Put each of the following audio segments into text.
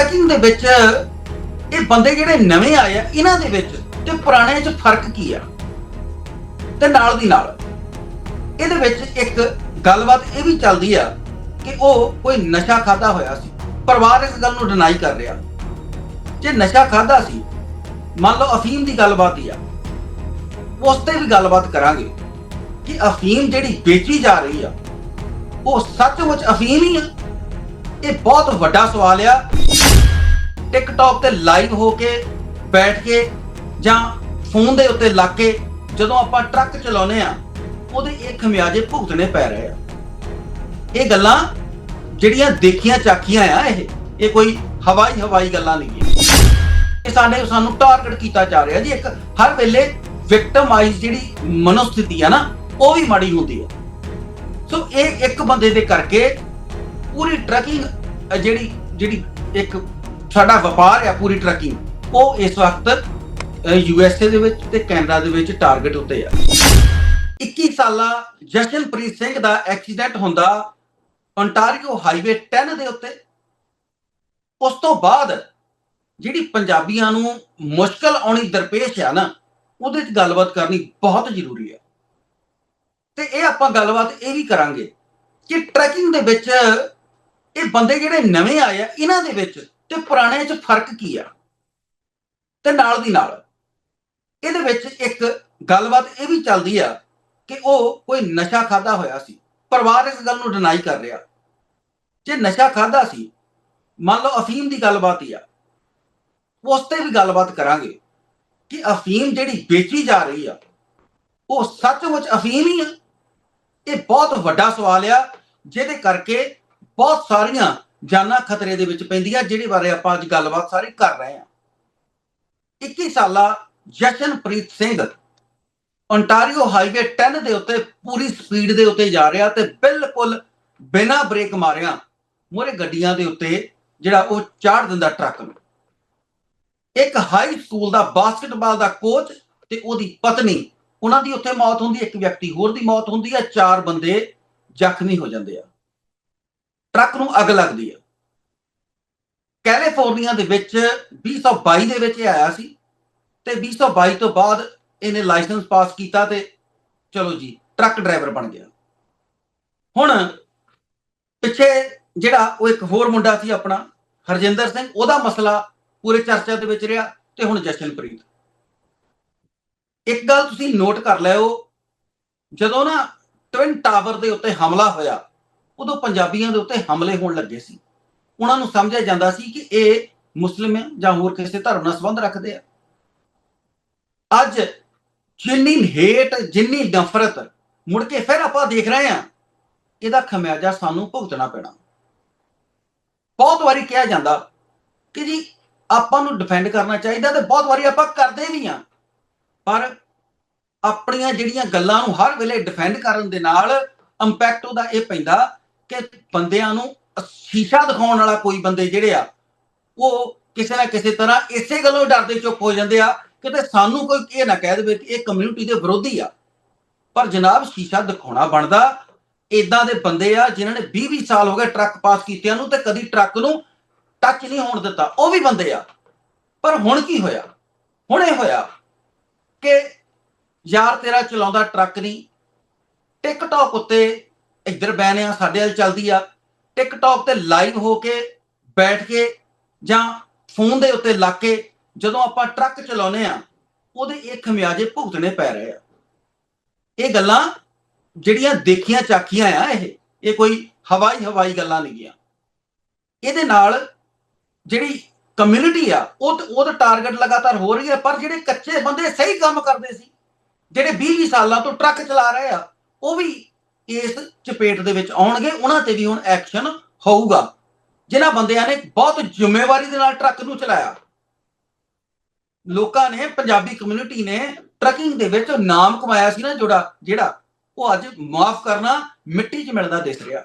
Trekking ਦੇ ਵਿੱਚ ਇਹ ਬੰਦੇ ਜਿਹੜੇ ਨਵੇਂ ਆਏ ਆ, ਇਹਨਾਂ ਦੇ ਵਿੱਚ ਤੇ ਪੁਰਾਣਿਆਂ 'ਚ ਫ਼ਰਕ ਕੀ ਆ? ਤੇ ਨਾਲ ਦੀ ਨਾਲ, ਇਹਦੇ ਵਿੱਚ ਇੱਕ ਗੱਲਬਾਤ ਇਹ ਵੀ ਚੱਲਦੀ ਆ ਕਿ ਉਹ ਕੋਈ ਨਸ਼ਾ ਖਾਦਾ ਹੋਇਆ ਸੀ। ਪਰਿਵਾਰ ਇਸ ਗੱਲ ਨੂੰ ਡਿਨਾਈ ਕਰ ਰਿਹਾ। ਜੇ ਨਸ਼ਾ ਖਾਦਾ ਸੀ, ਮੰਨ ਲਓ ਅਫੀਮ ਦੀ ਗੱਲਬਾਤ ਹੀ ਆ, ਉਸ ਤੇ ਵੀ ਗੱਲਬਾਤ ਕਰਾਂਗੇ ਕਿ ਅਫੀਮ ਜਿਹੜੀ ਵੇਚੀ ਜਾ ਰਹੀ ਆ, ਉਹ ਸੱਚਮੁੱਚ ਅਫੀਮ ਹੀ ਆ? ਇਹ ਬਹੁਤ ਵੱਡਾ ਸਵਾਲ ਆ। ਟਿਕਟੌਕ ਤੇ ਲਾਈਵ ਹੋ ਕੇ ਬੈਠ ਕੇ ਜਾਂ ਫੋਨ ਦੇ ਉੱਤੇ ਲੱਗ ਕੇ ਜਦੋਂ ਆਪਾਂ ਟਰੱਕ ਚਲਾਉਨੇ ਆ ਉਹਦੇ ਇਹ ਖਮਿਆਜੇ ਭੁਗਤਣੇ ਪੈ ਰਹੇ ਆ। ਇਹ ਗੱਲਾਂ ਜਿਹੜੀਆਂ ਦੇਖੀਆਂ ਚਾਖੀਆਂ ਆ ਇਹ ਇਹ ਕੋਈ ਹਵਾਈ ਹਵਾਈ ਗੱਲਾਂ ਨਹੀਂ ਇਹ ਸਾਡੇ ਸਾਨੂੰ ਟਾਰਗੇਟ ਕੀਤਾ ਜਾ ਰਿਹਾ ਜੀ, ਇੱਕ ਹਰ ਵੇਲੇ ਵਿਕਟਮਾਈਜ਼ ਜਿਹੜੀ ਮਨੋਸਥਿਤੀ ਆ ਨਾ, ਉਹ ਵੀ ਮਾੜੀ ਹੁੰਦੀ ਹੈ ਸੋ ਇਹ ਇੱਕ ਬੰਦੇ ਦੇ ਕਰਕੇ ਪੂਰੀ ਟਰੱਕਿੰਗ ਜਿਹੜੀ ਜਿਹੜੀ ਇੱਕ ਸਾਡਾ ਵਪਾਰ ਆ ਪੂਰੀ ਟਰੱਕਿੰਗ ਉਹ ਇਸ ਵਕਤ ਯੂ ਐਸ ਏ ਦੇ ਵਿੱਚ ਤੇ ਕੈਨੇਡਾ ਦੇ ਵਿੱਚ ਟਾਰਗੇਟ ਉੱਤੇ ਆ। 21 ਸਾਲਾ ਜਸ਼ਨਪ੍ਰੀਤ ਸਿੰਘ ਦਾ ਐਕਸੀਡੈਂਟ ਹੁੰਦਾ ontario ਹਾਈਵੇ 10 ਦੇ ਉੱਤੇ। ਉਸ ਤੋਂ ਬਾਅਦ ਜਿਹੜੀ ਪੰਜਾਬੀਆਂ ਨੂੰ ਮੁਸ਼ਕਲ ਆਉਣੀ ਦਰਪੇਸ਼ ਆ ਨਾ, ਉਹਦੇ 'ਚ ਗੱਲਬਾਤ ਕਰਨੀ ਬਹੁਤ ਜ਼ਰੂਰੀ ਆ। ਤੇ ਇਹ ਆਪਾਂ ਗੱਲਬਾਤ ਇਹ ਵੀ ਕਰਾਂਗੇ ਕਿ ਟਰੈਕਿੰਗ ਦੇ ਵਿੱਚ ਇਹ ਬੰਦੇ ਜਿਹੜੇ ਨਵੇਂ ਆਏ ਆ, ਇਹਨਾਂ ਦੇ ਵਿੱਚ ਤੇ ਪੁਰਾਣਿਆਂ 'ਚ ਫ਼ਰਕ ਕੀ ਆ? ਤੇ ਨਾਲ ਦੀ ਨਾਲ, ਇਹਦੇ ਵਿੱਚ ਇੱਕ ਗੱਲਬਾਤ ਇਹ ਵੀ ਚੱਲਦੀ ਆ ਕਿ ਉਹ ਕੋਈ ਨਸ਼ਾ ਖਾਦਾ ਹੋਇਆ ਸੀ। ਪਰਿਵਾਰ ਇਸ ਗੱਲ ਨੂੰ ਡਿਨਾਈ ਕਰ ਰਿਹਾ। ਜੇ ਨਸ਼ਾ ਖਾਦਾ ਸੀ, ਮੰਨ ਲਓ ਅਫੀਮ ਦੀ ਗੱਲਬਾਤ ਹੀ ਆ, ਉਸ ਤੇ ਵੀ ਗੱਲਬਾਤ ਕਰਾਂਗੇ ਕਿ ਅਫੀਮ ਜਿਹੜੀ ਵੇਚੀ ਜਾ ਰਹੀ ਆ, ਉਹ ਸੱਚਮੁੱਚ ਅਫੀਮ ਹੀ ਆ। ਇਹ ਬਹੁਤ ਵੱਡਾ ਸਵਾਲ ਆ, ਜਿਹਦੇ ਕਰਕੇ ਬਹੁਤ ਸਾਰੀਆਂ ਜਾਨਾਂ ਖਤਰੇ ਦੇ ਵਿੱਚ ਪੈਂਦੀਆਂ ਜਿਹੜੇ ਬਾਰੇ ਆਪਾਂ ਅੱਜ ਗੱਲਬਾਤ ਸਾਰੀ ਕਰ ਰਹੇ ਹਾਂ 21 ਸਾਲਾ ਜਸ਼ਨਪ੍ਰੀਤ ਸਿੰਘ ਓਨਟਾਰੀਓ ਹਾਈਵੇ 10 ਦੇ ਉੱਤੇ ਪੂਰੀ ਸਪੀਡ ਦੇ ਉੱਤੇ ਜਾ ਰਿਹਾ ਤੇ ਬਿਲਕੁਲ ਬਿਨਾਂ ਬ੍ਰੇਕ ਮਾਰਿਆ ਮੋਰੇ ਗੱਡੀਆਂ ਦੇ ਉੱਤੇ ਜਿਹੜਾ ਉਹ ਚਾੜ ਦਿੰਦਾ ਟਰੱਕ ਨੂੰ। ਇੱਕ ਹਾਈ ਸਕੂਲ ਦਾ ਬਾਸਕਟਬਾਲ ਦਾ ਕੋਚ ਤੇ ਉਹਦੀ ਪਤਨੀ, ਉਹਨਾਂ ਦੀ ਉੱਥੇ ਮੌਤ ਹੁੰਦੀ ਹੈ ਇੱਕ ਵਿਅਕਤੀ ਹੋਰ ਦੀ ਮੌਤ ਹੁੰਦੀ ਹੈ ਚਾਰ ਬੰਦੇ ਜ਼ਖਮੀ ਹੋ ਜਾਂਦੇ ਆ। ਟਰੱਕ ਨੂੰ ਅੱਗ ਲੱਗਦੀ ਹੈ ਕੈਲੀਫੋਰਨੀਆ ਦੇ ਵਿੱਚ 2022 ਦੇ ਵਿੱਚ ਇਹ ਆਇਆ ਸੀ ਤੇ 2022 ਤੋਂ ਬਾਅਦ ਇਹਨੇ ਲਾਇਸੈਂਸ ਪਾਸ ਕੀਤਾ ਤੇ ਚਲੋ ਜੀ, ਟਰੱਕ ਡਰਾਈਵਰ ਬਣ ਗਿਆ। ਹੁਣ ਪਿੱਛੇ ਜਿਹੜਾ ਉਹ ਇੱਕ ਹੋਰ ਮੁੰਡਾ ਸੀ ਆਪਣਾ, ਹਰਜਿੰਦਰ ਸਿੰਘ, ਉਹਦਾ ਮਸਲਾ ਪੂਰੇ ਚਰਚਾ ਦੇ ਵਿੱਚ ਰਿਹਾ ਤੇ ਹੁਣ ਜਸ਼ਨਪ੍ਰੀਤ। ਇੱਕ ਗੱਲ ਤੁਸੀਂ ਨੋਟ ਕਰ ਲਿਓ, ਜਦੋਂ ਨਾ ਟਵਿਨ ਟਾਵਰ ਦੇ ਉੱਤੇ ਹਮਲਾ ਹੋਇਆ ਉਦੋਂ ਪੰਜਾਬੀਆਂ ਦੇ ਉੱਤੇ ਹਮਲੇ ਹੋਣ ਲੱਗੇ ਸੀ। ਉਹਨਾਂ ਨੂੰ ਸਮਝਿਆ ਜਾਂਦਾ ਸੀ ਕਿ ਇਹ ਮੁਸਲਿਮ ਹੈ ਜਾਂ ਹੋਰ ਕਿਸੇ ਧਰਮ ਨਾਲ ਸੰਬੰਧ ਰੱਖਦੇ ਆ। ਅੱਜ ਜਿੰਨੀ ਹੇਟ, ਜਿੰਨੀ ਨਫ਼ਰਤ ਮੁੜ ਕੇ ਫਿਰ ਆਪਾਂ ਦੇਖ ਰਹੇ ਹਾਂ, ਇਹਦਾ ਖਮਿਆਜਾ ਸਾਨੂੰ ਭੁਗਤਣਾ ਪੈਣਾ। ਬਹੁਤ ਵਾਰੀ ਕਿਹਾ ਜਾਂਦਾ ਕਿ ਜੀ ਆਪਾਂ ਨੂੰ ਡਿਫੈਂਡ ਕਰਨਾ ਚਾਹੀਦਾ ਤੇ ਬਹੁਤ ਵਾਰੀ ਆਪਾਂ ਕਰਦੇ ਵੀ ਆ ਪਰ ਆਪਣੀਆਂ ਜਿਹੜੀਆਂ ਗੱਲਾਂ ਨੂੰ ਹਰ ਵੇਲੇ ਡਿਫੈਂਡ ਕਰਨ ਦੇ ਨਾਲ ਇੰਪੈਕਟ ਉਹਦਾ ਇਹ ਪੈਂਦਾ ਕਿ ਬੰਦਿਆਂ ਨੂੰ ਸ਼ੀਸ਼ਾ ਦਿਖਾਉਣ ਵਾਲਾ ਕੋਈ ਬੰਦੇ ਜਿਹੜੇ ਆ, ਉਹ ਕਿਸੇ ਨਾ ਕਿਸੇ ਤਰ੍ਹਾਂ ਇਸੇ ਗੱਲੋਂ ਡਰਦੇ ਚੁੱਪ ਹੋ ਜਾਂਦੇ ਆ, ਕਿਤੇ ਸਾਨੂੰ ਕੋਈ ਇਹ ਨਾ ਕਹਿ ਦੇਵੇ ਕਿ ਇਹ ਕਮਿਊਨਿਟੀ ਦੇ ਵਿਰੋਧੀ ਆ। ਪਰ ਜਨਾਬ, ਸ਼ੀਸ਼ਾ ਦਿਖਾਉਣਾ ਬਣਦਾ ਇਦਾਂ ਦੇ ਬੰਦੇ ਆ ਜਿਨ੍ਹਾਂ ਨੇ 20 20 ਸਾਲ ਹੋ ਗਏ ਟਰੱਕ ਪਾਸ ਕੀਤਿਆਂ ਨੂੰ ਤੇ ਕਦੀ ਟਰੱਕ ਨੂੰ ਟੱਚ ਨਹੀਂ ਹੋਣ ਦਿੱਤਾ, ਉਹ ਵੀ ਬੰਦੇ ਆ। ਪਰ ਹੁਣ ਕੀ ਹੋਇਆ? ਹੁਣ ਇਹ ਹੋਇਆ ਕਿ ਯਾਰ ਤੇਰਾ ਚਲਾਉਂਦਾ ਟਰੱਕ ਨਹੀਂ, ਟਿਕਟੌਕ ਉੱਤੇ ਇੱਧਰ ਬੈਨ ਆ, ਸਾਡੇ ਵੱਲ ਚੱਲਦੀ ਆ। ਟਿਕਟੌਕ ਤੇ ਲਾਈਵ ਹੋ ਕੇ ਬੈਠ ਕੇ ਜਾਂ ਫੋਨ ਦੇ ਉੱਤੇ ਲੱਗ ਕੇ ਜਦੋਂ ਆਪਾਂ ਟਰੱਕ ਚਲਾਉਨੇ ਆ, ਉਹਦੇ ਇਹ ਖਮਿਆਜੇ ਭੁਗਤਣੇ ਪੈ ਰਹੇ ਆ। ਇਹ ਗੱਲਾਂ ਜਿਹੜੀਆਂ ਦੇਖੀਆਂ ਚਾਕੀਆਂ ਆ ਇਹ ਇਹ ਕੋਈ ਹਵਾਈ ਹਵਾਈ ਗੱਲਾਂ ਨਹੀਂ ਗਿਆ ਇਹਦੇ ਨਾਲ ਜਿਹੜੀ ਕਮਿਊਨਿਟੀ ਆ, ਉਹ ਉਹਦਾ ਟਾਰਗੇਟ ਲਗਾਤਾਰ ਹੋ ਰਹੀ ਹੈ ਪਰ ਜਿਹੜੇ ਕੱਚੇ ਬੰਦੇ ਸਹੀ ਕੰਮ ਕਰਦੇ ਸੀ, ਜਿਹੜੇ 20 ਸਾਲਾਂ ਤੋਂ ਟਰੱਕ ਚਲਾ ਰਹੇ ਆ, ਉਹ ਵੀ ਇਸ ਚਪੇਟ ਦੇ ਵਿੱਚ ਆਉਣਗੇ, ਉਹਨਾਂ ਤੇ ਵੀ ਹੁਣ ਐਕਸ਼ਨ ਹੋਊਗਾ। ਜਿਨ੍ਹਾਂ ਬੰਦਿਆਂ ਨੇ ਬਹੁਤ ਜ਼ਿੰਮੇਵਾਰੀ ਦੇ ਨਾਲ ਟਰੱਕ ਨੂੰ ਚਲਾਇਆ। ਲੋਕਾਂ ਨੇ, ਪੰਜਾਬੀ ਕਮਿਊਨਿਟੀ ਨੇ ਟਰੱਕਿੰਗ ਦੇ ਵਿੱਚ ਨਾਮ ਕਮਾਇਆ ਸੀ ਨਾ ਜਿਹੜਾ ਜਿਹੜਾ ਉਹ ਅੱਜ ਮਾਫ ਕਰਨਾ ਮਿੱਟੀ 'ਚ ਮਿਲਦਾ ਦਿਸ ਰਿਹਾ।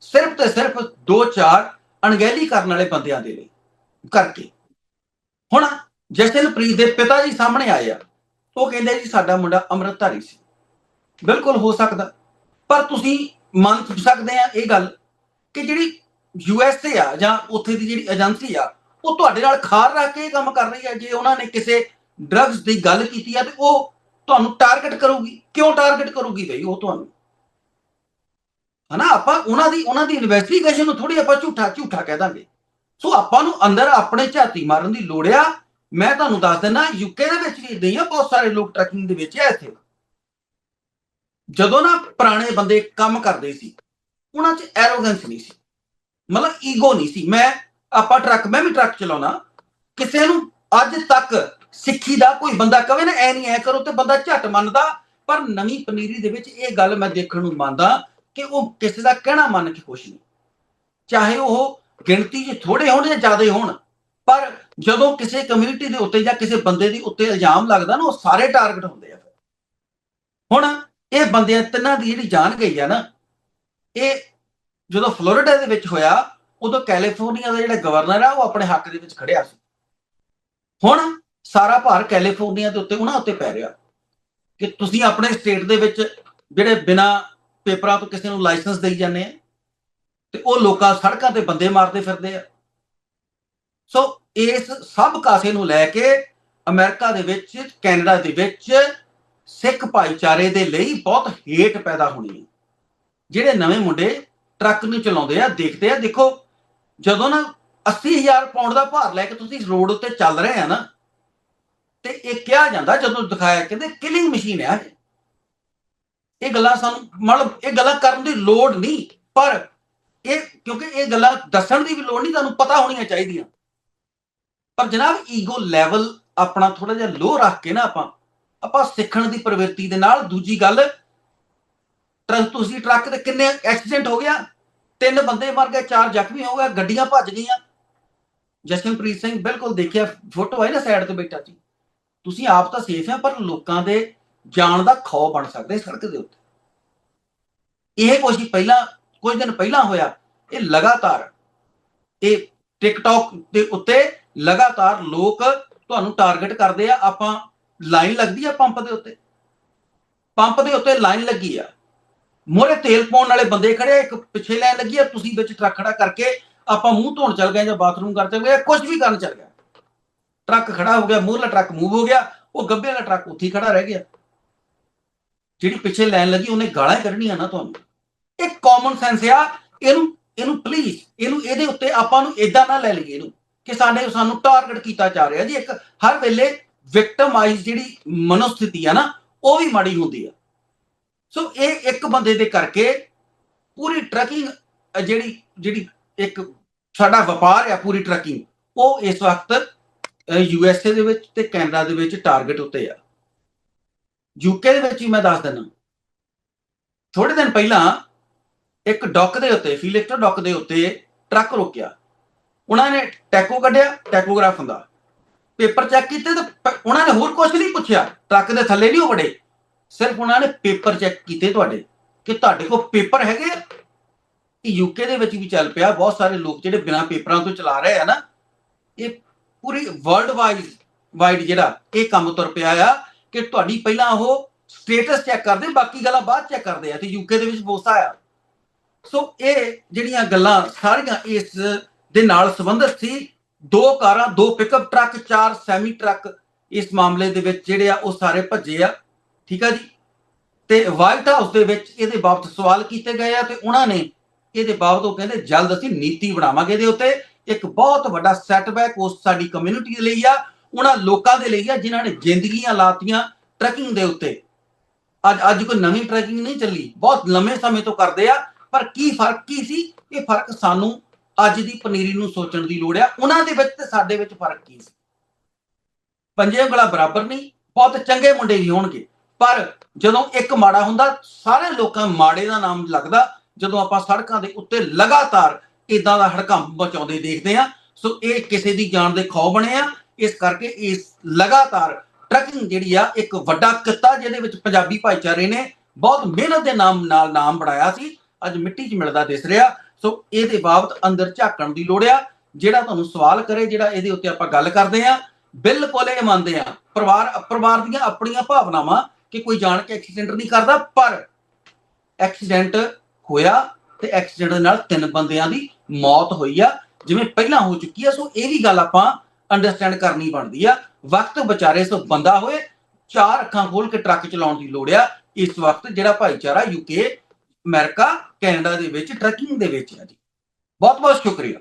ਸਿਰਫ ਤੇ ਸਿਰਫ 2-4 ਅਣਗਹਿਲੀ ਕਰਨ ਵਾਲੇ ਬੰਦਿਆਂ ਦੇ ਲਈ ਕਰਕੇ। ਹੁਣ ਜਸ਼ਨਪ੍ਰੀਤ ਦੇ ਪਿਤਾ ਜੀ ਸਾਹਮਣੇ ਆਏ ਆ। ਉਹ ਕਹਿੰਦੇ ਜੀ, ਸਾਡਾ ਮੁੰਡਾ ਅੰਮ੍ਰਿਤਧਾਰੀ ਸੀ। ਬਿਲਕੁਲ ਹੋ ਸਕਦਾ। ਪਰ ਤੁਸੀਂ ਮੰਨ ਸਕਦੇ ਆ ਇਹ ਗੱਲ ਕਿ ਜਿਹੜੀ ਯੂ ਐਸ ਏ ਆ ਜਾਂ ਉੱਥੇ ਦੀ ਜਿਹੜੀ ਏਜੰਸੀ ਆ, ਉਹ ਤੁਹਾਡੇ ਨਾਲ ਖਾਰ ਰੱਖ ਕੇ ਇਹ ਕੰਮ ਕਰ ਰਹੀ ਹੈ ਜੇ ਉਹਨਾਂ ਨੇ ਕਿਸੇ ਡਰੱਗਸ ਦੀ ਗੱਲ ਕੀਤੀ ਆ ਤੇ ਉਹ ਤੁਹਾਨੂੰ ਟਾਰਗੇਟ ਕਰੂਗੀ। ਕਿਉਂ ਟਾਰਗੇਟ ਕਰੂਗੀ ਬਈ ਉਹ ਤੁਹਾਨੂੰ? ਹਨਾ, ਆਪਾਂ ਉਹਨਾਂ ਦੀ ਉਹਨਾਂ ਦੀ ਇਨਵੈਸਟੀਗੇਸ਼ਨ ਨੂੰ ਥੋੜੀ ਆਪਾਂ ਝੂਠਾ ਝੂਠਾ ਕਹਿ ਦਾਂਗੇ। ਸੋ ਆਪਾਂ ਨੂੰ ਅੰਦਰ ਆਪਣੇ ਝਾਤੀ ਮਾਰਨ ਦੀ ਲੋੜ ਆ। ਮੈਂ ਤੁਹਾਨੂੰ ਦੱਸ ਦਿੰਦਾ ਯੂਕੇ ਦੇ ਵਿੱਚ ਵੀ ਨਹੀਂ ਆ, ਬਹੁਤ ਸਾਰੇ ਲੋਕ ਟਰੈਕਿੰਗ ਦੇ ਵਿੱਚ ਆ ਇੱਥੇ। ਜਦੋਂ ਨਾ ਪੁਰਾਣੇ ਬੰਦੇ ਕੰਮ ਕਰਦੇ ਸੀ, ਉਹਨਾਂ 'ਚ ਐਰੋਗੈਂਸ ਨਹੀਂ ਸੀ। ਮਤਲਬ ਈਗੋ ਨਹੀਂ ਸੀ। ਮੈਂ ਆਪਾਂ ਟਰੱਕ, ਮੈਂ ਵੀ ਟਰੱਕ ਚਲਾਉਣਾ ਕਿਸੇ ਨੂੰ ਅੱਜ ਤੱਕ ਸਿੱਖੀ ਦਾ ਕੋਈ ਬੰਦਾ ਕਵੇ ਨਾ, ਐ ਨਹੀਂ ਐ ਕਰੋ ਤੇ ਬੰਦਾ ਝਟ ਮੰਨਦਾ। ਪਰ ਨਵੀਂ ਪਨੀਰੀ ਦੇ ਵਿੱਚ ਇਹ ਗੱਲ ਮੈਂ ਦੇਖਣ ਨੂੰ ਮੰਨਦਾ ਕਿ ਉਹ ਕਿਸੇ ਦਾ ਕਹਿਣਾ ਮੰਨ ਕੇ ਖੁਸ਼ ਨਹੀਂ। ਚਾਹੇ ਉਹ ਗਿਣਤੀ 'ਚ ਥੋੜੇ ਹੋਣ ਜਾਂ ਜ਼ਿਆਦਾ ਹੋਣ, ਪਰ ਜਦੋਂ ਕਿਸੇ ਕਮਿਊਨਿਟੀ ਦੇ ਉੱਤੇ ਜਾਂ ਕਿਸੇ ਬੰਦੇ ਦੇ ਉੱਤੇ ਇਲਜ਼ਾਮ ਲੱਗਦਾ ਨਾ, ਉਹ ਸਾਰੇ ਟਾਰਗੇਟ ਹੁੰਦੇ ਆ ਹੁਣ ਇਹ ਬੰਦਿਆਂ ਤਿੰਨਾਂ ਦੀ ਜਿਹੜੀ ਜਾਨ ਗਈ ਆ ਨਾ, ਇਹ ਜਦੋਂ ਫਲੋਰੀਡਾ ਦੇ ਵਿੱਚ ਹੋਇਆ, ਉਦੋਂ ਕੈਲੀਫੋਰਨੀਆ ਦਾ ਜਿਹੜਾ ਗਵਰਨਰ ਆ, ਉਹ ਆਪਣੇ ਹੱਕ ਦੇ ਵਿੱਚ ਖੜਿਆ ਸੀ। ਹੁਣ ਸਾਰਾ ਭਾਰ ਕੈਲੀਫੋਰਨੀਆ ਦੇ ਉੱਤੇ, ਉਹਨਾਂ ਉੱਤੇ ਪੈ ਰਿਹਾ। ਕਿ ਤੁਸੀਂ ਆਪਣੇ ਸਟੇਟ ਦੇ ਵਿੱਚ ਜਿਹੜੇ ਬਿਨਾ ਪੇਪਰਾਂ ਤੋਂ ਕਿਸੇ ਨੂੰ ਲਾਇਸੈਂਸ ਦੇਈ ਜਾਂਦੇ ਆ, ਤੇ ਉਹ ਲੋਕਾਂ ਸੜਕਾਂ ਤੇ ਬੰਦੇ ਮਾਰਦੇ ਫਿਰਦੇ ਆ। ਸੋ ਇਸ ਸਭ ਕਾਸੇ ਨੂੰ ਲੈ ਕੇ ਅਮਰੀਕਾ ਦੇ ਵਿੱਚ, ਕੈਨੇਡਾ ਦੇ ਵਿੱਚ ਸਿੱਖ ਭਾਈਚਾਰੇ ਦੇ ਲਈ ਬਹੁਤ ਹੇਟ ਪੈਦਾ ਹੋਣੀ ਹੈ। ਜਿਹੜੇ ਨਵੇਂ ਮੁੰਡੇ ਟਰੱਕ ਨੂੰ ਚਲਾਉਂਦੇ ਆ, ਦੇਖਦੇ ਆ, ਦੇਖੋ, ਜਦੋਂ ਨਾ 80000 ਪਾਉਂਡ ਦਾ ਭਾਰ ਲੈ ਕੇ ਤੁਸੀਂ ਰੋਡ ਉੱਤੇ ਚੱਲ ਰਹੇ ਆ ਨਾ, ਤੇ ਇਹ ਕਿਹਾ ਜਾਂਦਾ, ਜਦੋਂ ਦਿਖਾਇਆ ਕਹਿੰਦੇ ਕਿਲਿੰਗ ਮਸ਼ੀਨ ਹੈ ਇਹ। ਇਹ ਗੱਲਾਂ ਸਾਨੂੰ ਮਤਲਬ ਇਹ ਗੱਲਾਂ ਕਰਨ ਦੀ ਲੋੜ ਨਹੀਂ, ਪਰ ਇਹ ਕਿਉਂਕਿ ਇਹ ਗੱਲਾਂ ਦੱਸਣ ਦੀ ਵੀ ਲੋੜ ਨਹੀਂ, ਤੁਹਾਨੂੰ ਪਤਾ ਹੋਣੀਆਂ ਚਾਹੀਦੀਆਂ। ਪਰ ਜਨਾਬ ਈਗੋ ਲੈਵਲ ਆਪਣਾ ਥੋੜਾ ਜਿਹਾ ਲੋ ਰੱਖ ਕੇ ਨਾ ਆਪਾਂ ਆਪਾਂ ਸਿੱਖਣ ਦੀ ਪ੍ਰਵਿਰਤੀ ਦੇ ਨਾਲ ਦੂਜੀ ਗੱਲ ਟਰੱਕ ਤੁਸੀਂ ਟਰੱਕ ਤੇ ਕਿੰਨੇ ਐਕਸੀਡੈਂਟ ਹੋ ਗਿਆ, ਤਿੰਨ ਬੰਦੇ ਮਰ ਗਏ, ਚਾਰ ਜ਼ਖਮੀ ਹੋ ਗਏ, ਗੱਡੀਆਂ ਭੱਜ ਗਈਆਂ। ਜਸ਼ਨਪ੍ਰੀਤ ਸਿੰਘ ਬਿਲਕੁਲ ਦੇਖਿਆ, ਫੋਟੋ ਹੈ ਨਾ ਸਾਈਡ ਤੇ ਬੈਠਾ ਸੀ। ਤੁਸੀਂ ਆਪ ਤਾਂ ਸੇਫ ਆ, ਪਰ ਲੋਕਾਂ ਦੇ ਜਾਣ ਦਾ ਖੌਫ ਬਣ ਸਕਦੇ ਸੜਕ ਦੇ ਉੱਤੇ। ਇਹ ਕੁਝ ਪਹਿਲਾਂ ਕੁਝ ਦਿਨ ਪਹਿਲਾਂ ਹੋਇਆ, ਇਹ ਲਗਾਤਾਰ, ਇਹ ਟਿਕਟੌਕ ਦੇ ਉੱਤੇ ਲਗਾਤਾਰ ਲੋਕ ਤੁਹਾਨੂੰ ਟਾਰਗੇਟ ਕਰਦੇ ਆ, ਆਪਾਂ ਲਾਈਨ ਲੱਗਦੀ ਆ ਪੰਪ ਦੇ ਉੱਤੇ? ਪੰਪ ਦੇ ਉੱਤੇ ਲਾਈਨ ਲੱਗੀ ਆ। ਮੋਰੇ ਤੇਲ ਪਾਉਣ ਵਾਲੇ ਬੰਦੇ ਖੜੇ ਇੱਕ ਪਿੱਛੇ ਲਾਈਨ ਲੱਗੀ ਆ, ਤੁਸੀਂ ਵਿੱਚ ਟਰੱਕ ਖੜਾ ਕਰਕੇ ਆਪਾਂ ਮੂੰਹ ਧੋਣ ਚੱਲ ਗਏ ਜਾਂ ਬਾਥਰੂਮ ਕਰ ਗਏ ਕੁਝ ਵੀ ਕਰਨ ਚੱਲ ਗਿਆ ਟਰੱਕ ਖੜਾ ਹੋ ਗਿਆ, ਮੂਹਰਲਾ ਟਰੱਕ ਮੂਵ ਹੋ ਗਿਆ, ਉਹ ਗੱਬੇ ਵਾਲਾ ਟਰੱਕ ਉੱਥੇ ਹੀ ਖੜਾ ਰਹਿ ਗਿਆ। ਜਿਹੜੀ ਪਿੱਛੇ ਲਾਈਨ ਲੱਗੀ, ਉਹਨੇ ਗਾਲਾਂ ਹੀ ਕੱਢਣੀਆਂ ਨਾ ਤੁਹਾਨੂੰ। ਇਹ ਕਾਮਨ ਸੈਂਸ ਆ, ਇਹਨੂੰ ਇਹਨੂੰ ਪਲੀਜ਼ ਇਹਨੂੰ, ਇਹਦੇ ਉੱਤੇ ਆਪਾਂ ਨੂੰ ਇਦਾਂ ਨਾ ਲੈ ਲਈਏ ਇਹਨੂੰ ਕਿ ਸਾਡੇ, ਸਾਨੂੰ ਟਾਰਗੇਟ ਕੀਤਾ ਜਾ ਰਿਹਾ ਜੀ। ਇੱਕ ਹਰ ਵੇਲੇ ਵਿਕਟਮਾਈਜ਼ ਜਿਹੜੀ ਮਨੋਸਥਿਤੀ ਆ ਨਾ, ਉਹ ਵੀ ਮਾੜੀ ਹੁੰਦੀ ਆ। ਸੋ ਇਹ ਇੱਕ ਬੰਦੇ ਦੇ ਕਰਕੇ ਪੂਰੀ ਟਰੱਕਿੰਗ ਜਿਹੜੀ ਜਿਹੜੀ ਇੱਕ ਸਾਡਾ ਵਪਾਰ ਆ ਪੂਰੀ ਟਰੱਕਿੰਗ ਉਹ ਇਸ ਵਕਤ ਯੂ ਐਸ ਏ ਦੇ ਵਿੱਚ ਤੇ ਕੈਨੇਡਾ ਦੇ ਵਿੱਚ ਟਾਰਗੇਟ ਉੱਤੇ ਆ। ਯੂਕੇ ਦੇ ਵਿੱਚ ਹੀ ਮੈਂ ਦੱਸ ਦਿੰਦਾ। ਥੋੜੇ ਦਿਨ ਪਹਿਲਾਂ ਇੱਕ ਡੌਕ ਦੇ ਉੱਤੇ ਫਿਲਿਕਟਰ ਡੌਕ ਦੇ ਉੱਤੇ ਟਰੱਕ ਰੋਕਿਆ। ਉਹਨਾਂ ਨੇ ਟੈਕੋ ਕੱਢਿਆ, ਟੈਕੋਗ੍ਰਾਫ ਹੁੰਦਾ। ਪੇਪਰ ਚੈੱਕ ਕੀਤੇ ਤੇ ਪ- ਉਹਨਾਂ ਨੇ ਹੋਰ ਕੁਝ ਨਹੀਂ ਪੁੱਛਿਆ। ਟਰੱਕ ਦੇ ਥੱਲੇ ਨਹੀਂ ਉਹ ਵੜੇ ਸਿਰਫ ਉਹਨਾਂ ਨੇ ਪੇਪਰ ਚੈੱਕ ਕੀਤੇ ਤੁਹਾਡੇ, ਕਿ ਤੁਹਾਡੇ ਕੋਲ ਪੇਪਰ ਹੈਗੇ ਆ। ਇਹ ਯੂਕੇ ਦੇ ਵਿੱਚ ਵੀ ਚੱਲ ਪਿਆ, ਬਹੁਤ ਸਾਰੇ ਲੋਕ ਜਿਹੜੇ ਬਿਨਾਂ ਪੇਪਰਾਂ ਤੋਂ ਚਲਾ ਰਹੇ ਆ ਨਾ, ਇਹ ਪੂਰੀ ਵਰਲਡ ਵਾਈਡ ਵਾਈਡ ਜਿਹੜਾ, ਇਹ ਕੰਮ ਤੁਰ ਪਿਆ ਆ, ਕਿ ਤੁਹਾਡੀ ਪਹਿਲਾਂ ਉਹ ਸਟੇਟਸ ਚੈੱਕ ਕਰਦੇ, ਬਾਕੀ ਗੱਲਾਂ ਬਾਅਦ ਚੈੱਕ ਕਰਦੇ ਆ, ਤੇ ਯੂਕੇ ਦੇ ਵਿੱਚ ਬੋਸਾ ਆ। ਸੋ ਇਹ ਜਿਹੜੀਆਂ ਗੱਲਾਂ ਸਾਰੀਆਂ ਇਸ ਦੇ ਨਾਲ ਸੰਬੰਧਿਤ ਸੀ ਦੋ ਕਾਰਾਂ, ਦੋ ਪਿਕਅਪ ਟਰੱਕ ਚਾਰ ਸੈਮੀ ਟਰੱਕ ਇਸ ਮਾਮਲੇ ਦੇ ਵਿੱਚ ਜਿਹੜੇ ਆ ਉਹ ਸਾਰੇ ਭੱਜੇ ਆ, ਠੀਕ ਆ ਜੀ? ਤੇ ਵਾਈਟ ਹਾਊਸ ਦੇ ਵਿੱਚ ਇਹਦੇ ਬਾਬਤ ਸਵਾਲ ਕੀਤੇ ਗਏ ਆ ਤੇ ਉਹਨਾਂ ਨੇ ਇਹਦੇ ਬਾਬਤ ਉਹ ਕਹਿੰਦੇ ਜਲਦ ਅਸੀਂ ਨੀਤੀ ਬਣਾਵਾਂਗੇ ਇਹਦੇ ਉੱਤੇ। ਇੱਕ ਬਹੁਤ ਵੱਡਾ ਸੈਟਬੈਕ ਉਸ ਸਾਡੀ ਕਮਿਊਨਿਟੀ ਦੇ ਲਈ ਆ, ਉਹਨਾਂ ਲੋਕਾਂ ਦੇ ਲਈ ਆ, ਜਿਨ੍ਹਾਂ ਨੇ ਜ਼ਿੰਦਗੀਆਂ ਲਾਤੀਆਂ ਟਰੈਕਿੰਗ ਦੇ ਉੱਤੇ। ਅੱਜ ਅੱਜ ਕੋਈ ਨਵੀਂ ਟਰੈਕਿੰਗ ਨਹੀਂ ਚੱਲੀ। ਬਹੁਤ ਲੰਮੇ ਸਮੇਂ ਤੋਂ ਕਰਦੇ ਆ, ਪਰ ਕੀ ਫ਼ਰਕ ਕੀ ਸੀ? ਇਹ ਫ਼ਰਕ ਸਾਨੂੰ ਅੱਜ ਦੀ ਪਨੀਰੀ ਨੂੰ ਸੋਚਣ ਦੀ ਲੋੜ ਆ, ਉਹਨਾਂ ਦੇ ਵਿੱਚ ਤੇ ਸਾਡੇ ਵਿੱਚ ਫ਼ਰਕ ਕੀ ਸੀ? ਪੰਜੇ ਉਂਗਲਾਂ ਬਰਾਬਰ ਨਹੀਂ, ਬਹੁਤ ਚੰਗੇ ਮੁੰਡੇ ਵੀ ਹੋਣਗੇ, ਪਰ ਜਦੋਂ ਇੱਕ ਮਾੜਾ ਹੁੰਦਾ, ਸਾਰੇ ਲੋਕਾਂ ਮਾੜੇ ਦਾ ਨਾਮ ਲੱਗਦਾ, ਜਦੋਂ ਆਪਾਂ ਸੜਕਾਂ ਦੇ ਉੱਤੇ ਲਗਾਤਾਰ ਇਦਾਂ ਦਾ ਹੜਕੰਪ ਬਚਾਉਂਦੇ ਦੇਖਦੇ ਆ ਸੋ ਇਹ ਕਿਸੇ ਦੀ ਜਾਨ ਦੇ ਖੌ ਬਣੇ ਆ, ਇਸ ਕਰਕੇ ਇਸ ਲਗਾਤਾਰ ਟਰੱਕਿੰਗ ਜਿਹੜੀ ਆ, ਇੱਕ ਵੱਡਾ ਕਿੱਤਾ ਜਿਹਦੇ ਵਿੱਚ ਪੰਜਾਬੀ ਭਾਈਚਾਰੇ ਨੇ ਬਹੁਤ ਮਿਹਨਤ ਦੇ ਨਾਮ ਨਾਲ ਨਾਮ ਬਣਾਇਆ ਸੀ, ਅੱਜ ਮਿੱਟੀ 'ਚ ਮਿਲਦਾ ਦਿਸ ਰਿਹਾ ਸੋ ਇਹਦੇ ਬਾਬਤ ਅੰਦਰ ਝਾਕਣ ਦੀ ਲੋੜ ਆ। ਜਿਹੜਾ ਤੁਹਾਨੂੰ ਸਵਾਲ ਕਰੇ, ਜਿਹੜਾ ਇਹਦੇ ਉੱਤੇ ਆਪਾਂ ਗੱਲ ਕਰਦੇ ਆ, ਬਿਲਕੁਲ ਇਹ ਮੰਨਦੇ ਆ। ਪਰਿਵਾਰ ਪਰਿਵਾਰ ਦੀਆਂ ਆਪਣੀਆਂ ਭਾਵਨਾਵਾਂ ਕਿ ਕੋਈ ਜਾਣ ਕੇ ਐਕਸੀਡੈਂਟ ਨਹੀਂ ਕਰਦਾ, ਪਰ ਐਕਸੀਡੈਂਟ ਹੋਇਆ ਤੇ ਐਕਸੀਡੈਂਟ ਦੇ ਨਾਲ ਤਿੰਨ ਬੰਦਿਆਂ ਦੀ ਮੌਤ ਹੋਈ ਆ। ਜਿਵੇਂ ਪਹਿਲਾਂ ਹੋ ਚੁੱਕੀ ਆ, ਸੋ ਇਹ ਵੀ ਗੱਲ ਆਪਾਂ ਅੰਡਰਸਟੈਂਡ ਕਰਨੀ ਬਣਦੀ ਆ। ਵਕਤ ਵਿਚਾਰੇ ਸੋ ਬੰਦਾ ਹੋਏ, ਚਾਰ ਅੱਖਾਂ ਖੋਲ ਕੇ ਟਰੱਕ ਚਲਾਉਣ ਦੀ ਲੋੜ ਆ। ਇਸ ਵਕਤ ਜਿਹੜਾ ਭਾਈਚਾਰਾ ਯੂਕੇ ਅਮਰੀਕਾ ਕੈਨੇਡਾ ਦੇ ਵਿੱਚ ਟਰੈਕਿੰਗ ਦੇ ਵਿੱਚ ਹੈ ਜੀ। ਬਹੁਤ ਬਹੁਤ ਸ਼ੁਕਰੀਆ।